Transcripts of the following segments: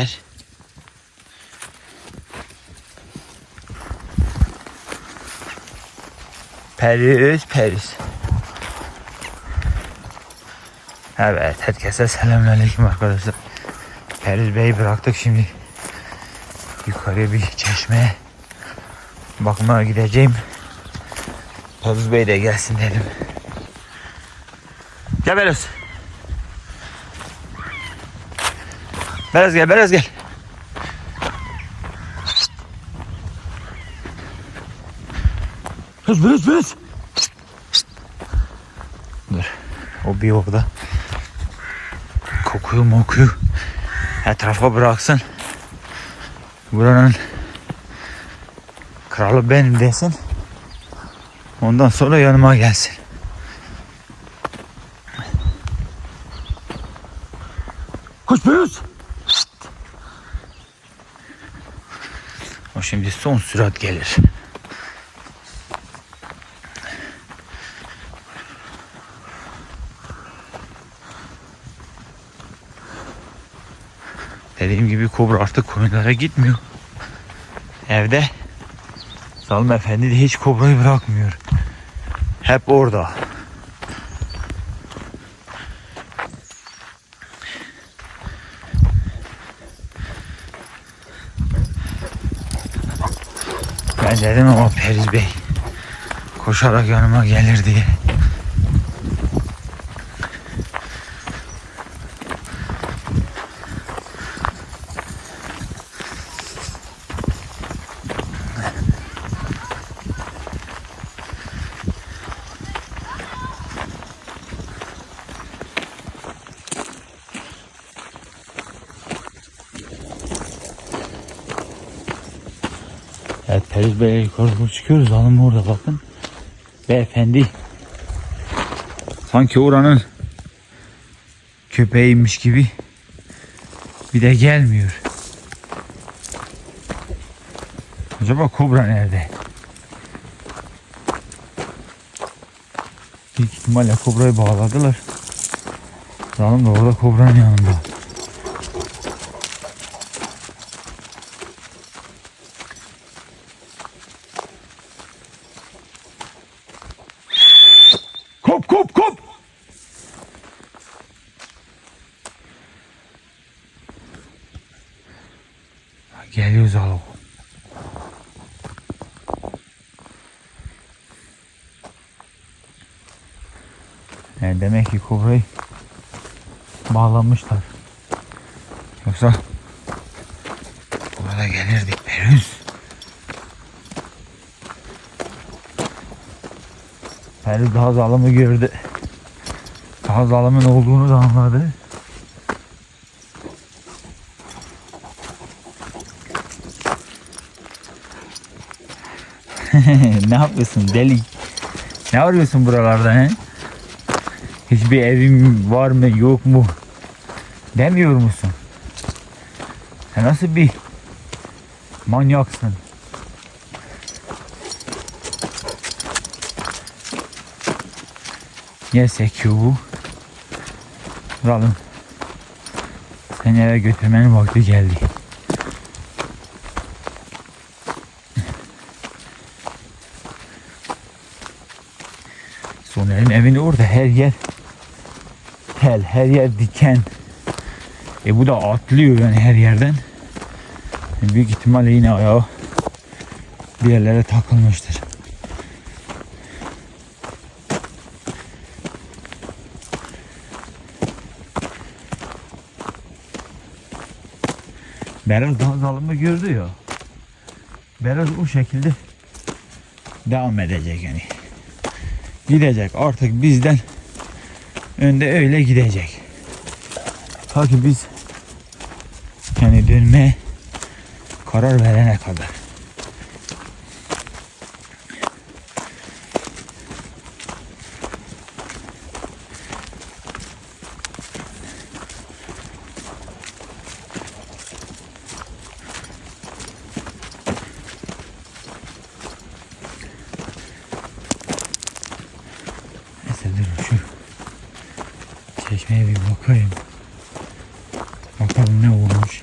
yeter. Periz periz. Evet herkese selamünaleyküm arkadaşlar. Periz Bey'i bıraktık şimdi. Yukarıya bir çeşmeye bakmaya gideceğim. Periz Bey de gelsin dedim. Gel Beroz. Beroz gel Beroz gel. Beroz Beroz Beroz. Dur. O bir orada. Kokuyu mokuyu etrafa bıraksın. Buranın kralı benim desin. Ondan sonra yanıma gelsin. Şimdi son sürat gelir. Dediğim gibi kobra artık koyunlara gitmiyor. Evde Salım Efendi de hiç kobrayı bırakmıyor. Hep orada. Dedim ama Periz Bey koşarak yanıma gelir diye. Periz Bey'e yukarı çıkıyoruz. Hanım orada bakın. Beyefendi. Sanki oranın köpeğiymiş gibi. Bir de gelmiyor. Acaba kobra nerede? Büyük ihtimalle kobrayı bağladılar. Hanım da orada kobranın yanında. Demek ki kobrayı bağlamışlar. Yoksa burada gelirdik Perüz. Perüz daha zalımı gördü. Daha zalımın olduğunu da anladı. ne yapıyorsun deli? Ne arıyorsun buralarda he? Hiçbir evim var mı yok mu? Demiyor musun? Sen nasıl bir manyaksın? Niye sekiyor bu? Kralım. Seni eve götürmenin vakti geldi. Soner'in evini orada her yer tel, her yer diken. E bu da atlıyor yani her yerden. E büyük ihtimalle yine ayağı bir yerlere takılmıştır. Beraz daha zalımı gördü ya. Beraz o şekilde devam edecek yani. Gidecek artık bizden önde öyle gidecek. Ta ki biz yani dönmeye karar verene kadar. Neyse dur şu çeşmeye bir bakayım. Bakalım ne olmuş.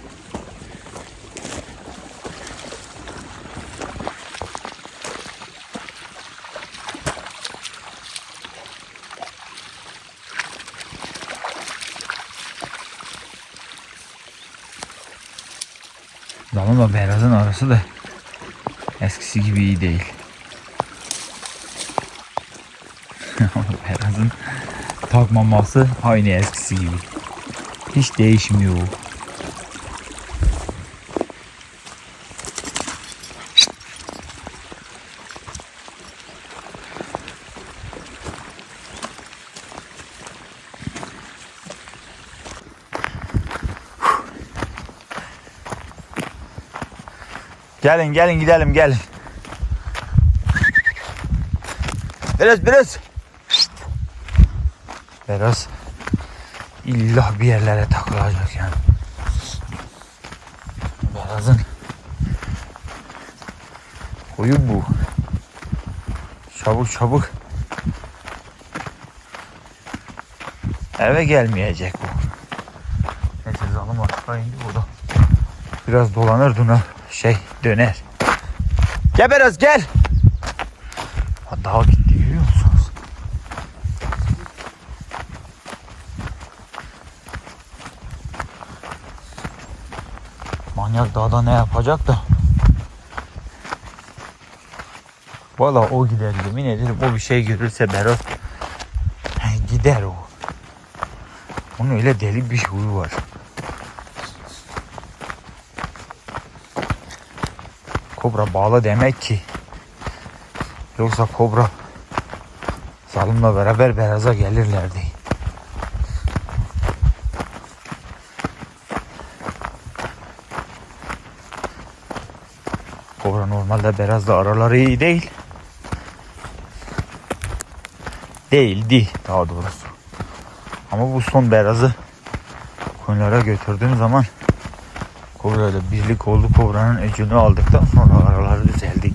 Zalımla Beraz'ın arası da eskisi gibi iyi değil. Beraz'ın takmaması aynı eskisi gibi. Hiç değişmiyor. Gelin gelin gidelim gelin. Biraz biraz. Biraz illa bir yerlere takılacak yani. Birazın huyu bu. Çabuk çabuk. Eve gelmeyecek bu. Neyse zalim aşağı indi burada. Biraz dolanır döner. Şey döner. Gel biraz gel. Ha, Daha gitti görüyor musunuz? Manyak dağda ne yapacak da. Valla o gider yemin ederim o bir şey görürse Berat gider o. Onun öyle deli bir huyu var. Kobra bağlı demek ki. Yoksa kobra Zalim'le beraber beraza gelirlerdi. Kobra normalde Beraz'la araları iyi değil. Değildi daha doğrusu. Ama bu son Beraz'ı koyunlara götürdüğüm zaman Kobra ile birlik oldu. Kobra'nın öcünü aldıktan sonra araları düzeldi.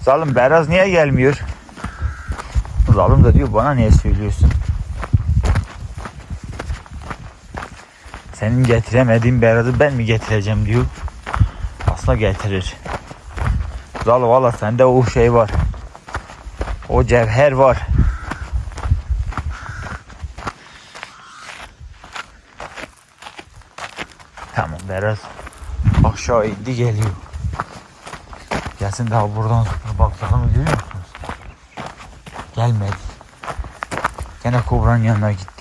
Zalim Beraz niye gelmiyor? Zalim da diyor bana niye söylüyorsun? Senin getiremediğin Beraz'ı ben mi getireceğim diyor. Aslında getirir. Zalim valla sende o şey var. O cevher var. Tamam Beraz aşağı indi geliyor. Gelsin daha buradan bak mı görüyor musunuz? Gelmedi. Gene kobranın yanına gitti.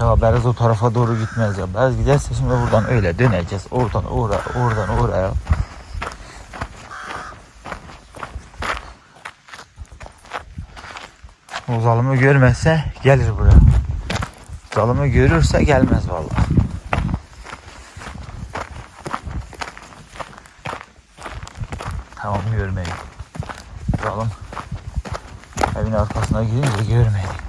Ya Beraz o tarafa doğru gitmez ya. Beraz giderse şimdi buradan öyle döneceğiz. Oradan oraya, oradan oraya. O zalımı görmezse gelir buraya. Zalımı görürse gelmez vallahi. Tamam görmeyi. Zalım evin arkasına girince görmeyi.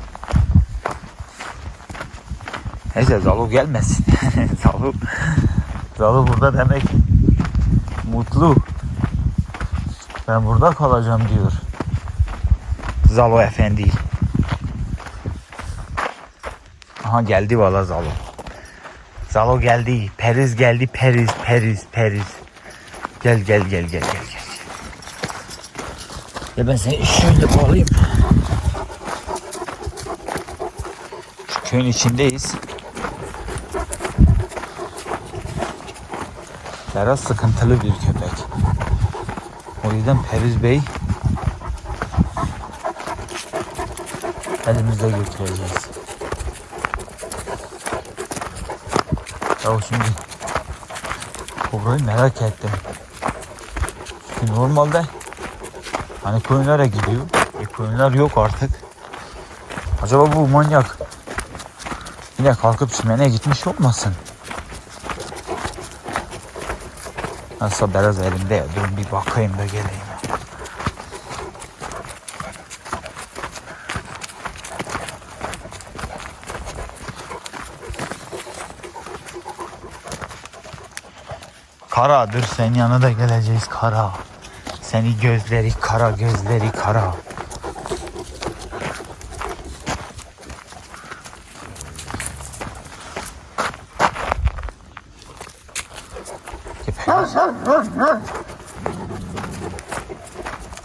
Neyse Zalo gelmesin. Zalo, Zalo burada demek mutlu. Ben burada kalacağım diyor. Zalo efendi. Aha geldi valla Zalo. Zalo geldi. Periz geldi. Periz, Periz, Periz. Gel gel gel gel gel gel. Ya ben seni şöyle bağlayayım. Köyün içindeyiz. Biraz sıkıntılı bir köpek. O yüzden Periz Bey elimizde götüreceğiz. Ya şimdi kobrayı merak ettim. Çünkü normalde hani koyunlara gidiyor. E koyunlar yok artık. Acaba bu manyak yine kalkıp çimene gitmiş olmasın? Nasıl biraz elimde ya. Dur bir bakayım da geleyim. Kara dur senin yanına da geleceğiz kara. Seni gözleri kara gözleri kara.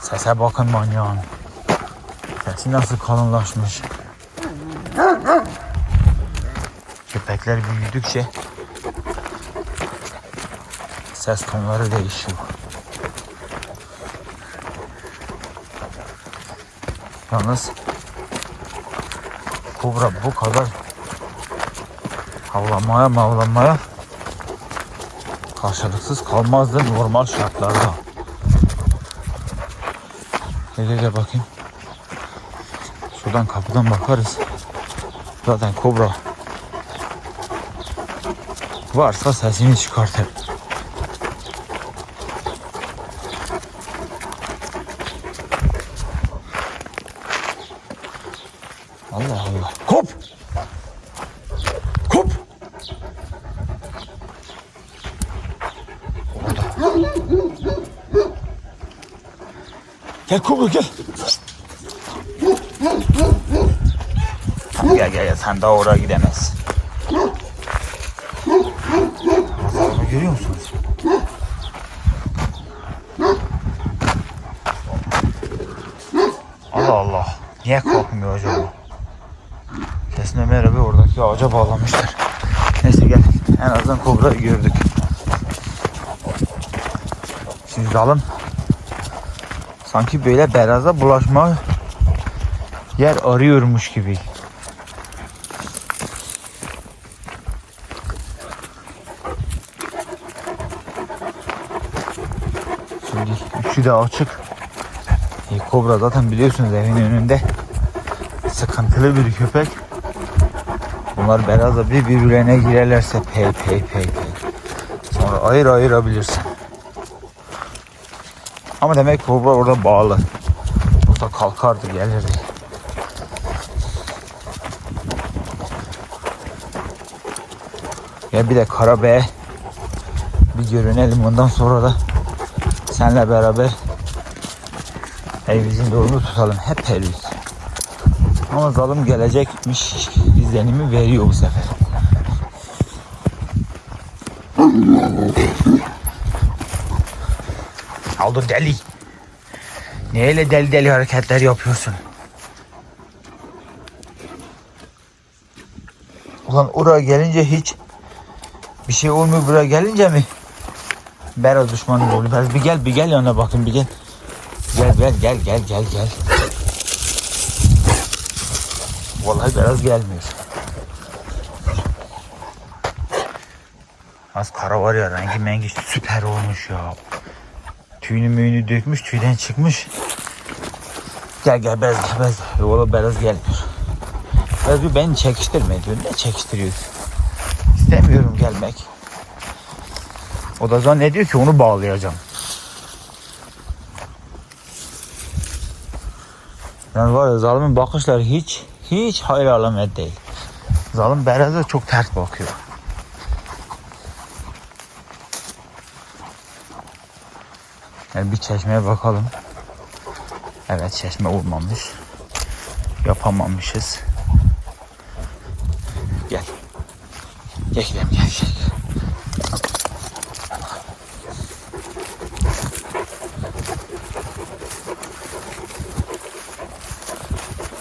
Sese bakın manyağın. Sesi nasıl kalınlaşmış. Köpekler büyüdükçe ses tonları değişiyor. Yalnız kobra bu kadar havlamaya mavlamaya karşılıksız kalmazdı normal şartlarda. Gel gel bakayım. Şuradan kapıdan bakarız. Zaten kobra varsa sesini çıkartır. Allah Allah. Kop! Kop! Kobra gel. Gel gel gel sen daha oraya gidemezsin. Onu görüyor musunuz? Allah Allah. Niye kalkmıyor acaba? Kesin Ömer abi oradaki ağaca bağlamışlar. Neyse gel. En azından kobrayı gördük. Şimdi dalın. Sanki böyle beyazla bulaşma yer arıyormuş gibi. Şimdi üçü de açık. E, kobra zaten biliyorsunuz evin önünde sıkıntılı bir köpek. Bunlar beyazla bir birbirlerine girerlerse pey pey pey pey. Sonra ayır ayırabilirsin. Ama demek kobra orada bağlı. Orada kalkardı gelirdi. Ya bir de Karabey bir görünelim ondan sonra da senle beraber evimizin yolunu tutalım. Hep periyiz. Ama zalim gelecekmiş izlenimi veriyor bu sefer. Aldır deli. Neyle deli deli hareketler yapıyorsun? Ulan oraya gelince hiç bir şey olmuyor buraya gelince mi? Beraz düşmanım oluyor. Beraz bir gel bir gel yanına bakın bir gel. Gel gel gel gel gel gel. Vallahi biraz gelmiyor. Az kara var ya rengi mengi süper olmuş ya. Tüyünü müyünü dökmüş tüyden çıkmış. Gel gel bez gel bez. Valla biraz gelmiyor. Biraz bir beni çekiştirme diyor. Ne çekiştiriyorsun? İstemiyorum gelmek. O da zannediyor ki onu bağlayacağım. Yani var ya zalimin bakışları hiç hiç hayır alamet değil. Zalim Beraz'a çok ters bakıyor. Yani bir çeşmeye bakalım. Evet çeşme olmamış. Yapamamışız. Gel. Gel gidelim gel gel.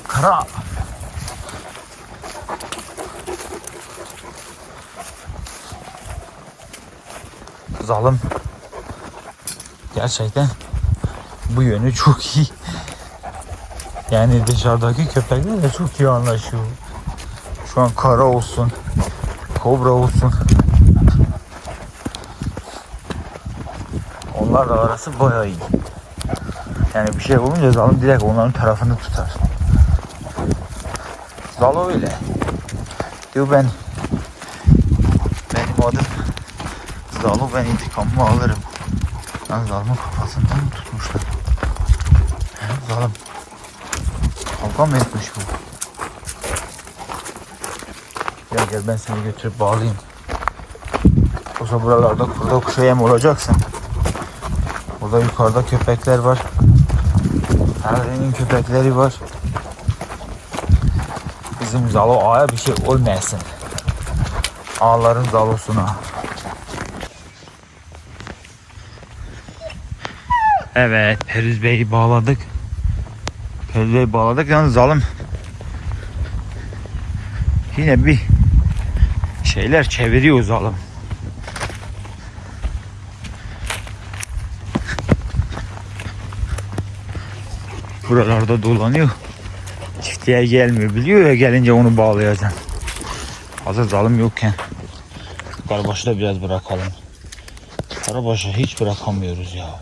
Kara. Zalim. Gerçekten bu yönü çok iyi. Yani dışarıdaki köpeklerle çok iyi anlaşıyor. Şu an kara olsun, kobra olsun. Onlarla arası bayağı iyi. Yani bir şey olunca zalim direkt onların tarafını tutar. Zalo öyle. Diyor ben benim adım Zalo ben intikamımı alırım. Lan zalimin kafasından tutmuşlar? He, zalim. Kavga mı etmiş bu? Gel gel ben seni götürüp bağlayayım. Yoksa buralarda kurda kuşa yem olacaksın. Burada yukarıda köpekler var. Her köpekleri var. Bizim Zalo Ağa'ya bir şey olmayasın. Ağların Zalo'suna. Evet Perüz Bey'i bağladık. Perüz Bey'i bağladık yalnız zalim. Yine bir şeyler çeviriyor zalim. Buralarda dolanıyor. Çiftliğe gelmiyor. Biliyor ya gelince onu bağlayacaksın. Hazır zalim yokken. Karabaşı da biraz bırakalım. Karabaşı hiç bırakamıyoruz ya.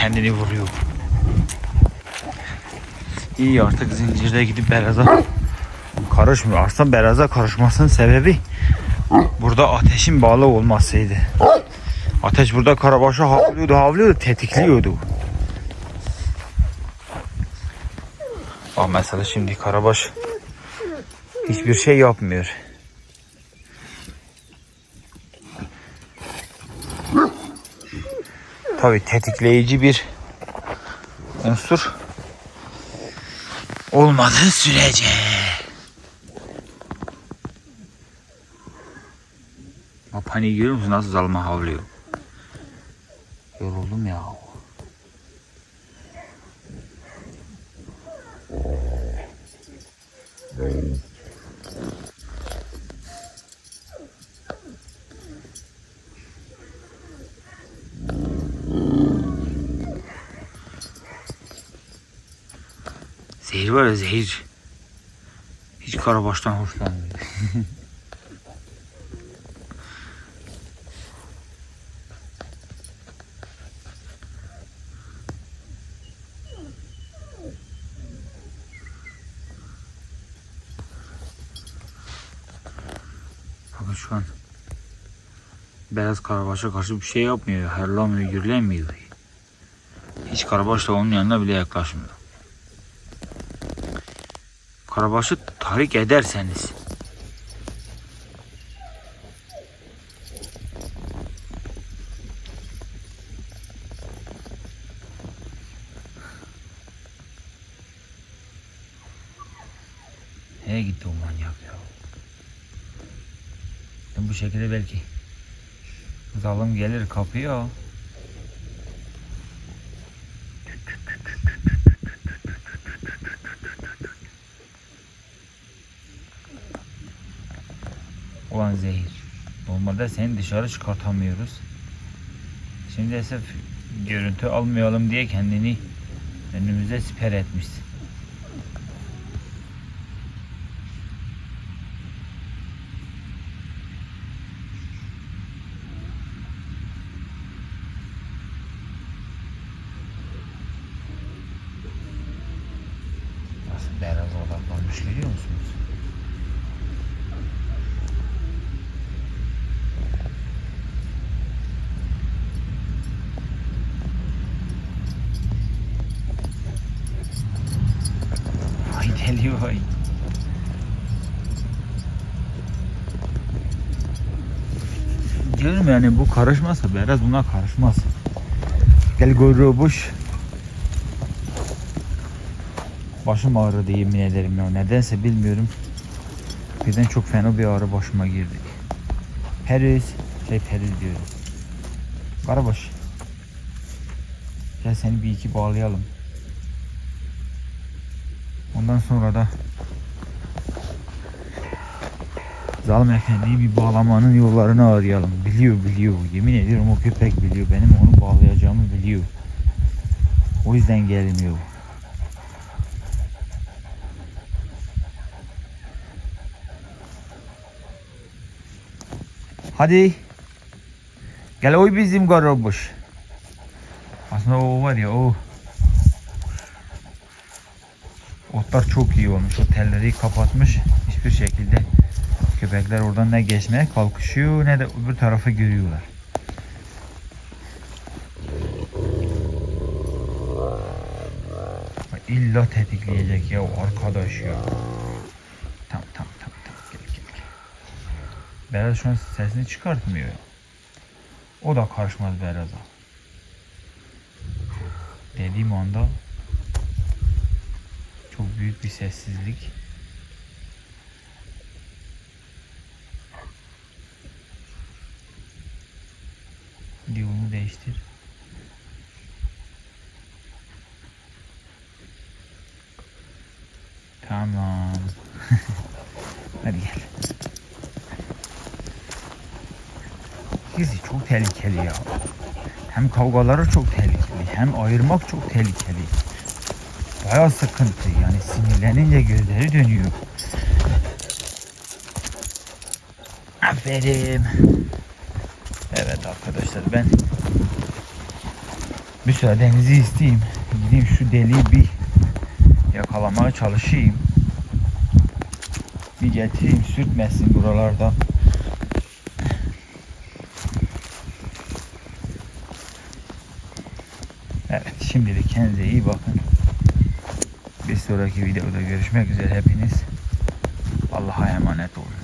Kendini vuruyor. İyi artık zincirde gidip beraza karışmıyor. Aslında beraza karışmasının sebebi burada ateşin bağlı olmasıydı. Ateş burada karabaşı havlıyordu havlıyordu tetikliyordu. Bak mesela şimdi karabaş hiçbir şey yapmıyor. Tabi tetikleyici bir unsur olmadığı sürece. Bak hani görüyor musun nasıl zalma havlıyor? Yoruldum ya. Zehir var ya zehir. Hiç karabaştan hoşlanmıyor. Bakın şu an beyaz karabaşa karşı bir şey yapmıyor. Herlamıyor, gürlemiyor. Hiç karabaş da onun yanına bile yaklaşmıyor. Karabaşı tahrik ederseniz Nereye gitti o manyak ya? Ben bu şekilde belki zalim gelir kapıyor. Ulan zehir. Normalde seni dışarı çıkartamıyoruz. Şimdi ise görüntü almayalım diye kendini önümüze siper etmişsin. Nasıl beyaz odaklanmış görüyor musunuz? Ay deli vay. Diyorum yani bu karışmazsa biraz buna karışmaz. Gel görüyormuş. Başım ağrıdı yemin ederim ya. Nedense bilmiyorum. Birden çok fena bir ağrı başıma girdi. Periz. Şey periz diyorum. Karabaş. Gel seni bir iki bağlayalım. Ondan sonra da Zalim Efendi'yi bir bağlamanın yollarını arayalım. Biliyor biliyor. Yemin ediyorum o köpek biliyor. Benim onu bağlayacağımı biliyor. O yüzden gelmiyor. Hadi. Gel oy bizim garobuş. Aslında o var ya o. Otlar çok iyi olmuş. O telleri kapatmış. Hiçbir şekilde köpekler oradan ne geçmeye kalkışıyor ne de öbür tarafı görüyorlar. İlla tetikleyecek ya arkadaş ya. Tamam tamam tamam tamam gel gel gel. Beraz şu an sesini çıkartmıyor. O da karışmaz Beraz'a. Dediğim anda çok büyük bir sessizlik. Yolunu değiştir. Tamam. Hadi gel. Dizi çok tehlikeli ya. Hem kavgaları çok tehlikeli, hem ayırmak çok tehlikeli. Baya sıkıntı yani sinirlenince gözleri dönüyor. Aferin. Arkadaşlar ben müsaadenizi isteyeyim. Gideyim şu deliği bir yakalamaya çalışayım. Bir getireyim sürtmesin buralarda. Evet şimdilik kendinize iyi bakın. Bir sonraki videoda görüşmek üzere hepiniz. Allah'a emanet olun.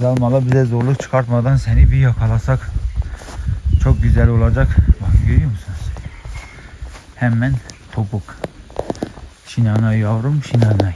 Zalmalı bize zorluk çıkartmadan seni bir yakalasak çok güzel olacak. Bak görüyor musunuz? Hemen topuk. Şinanay yavrum şinanay.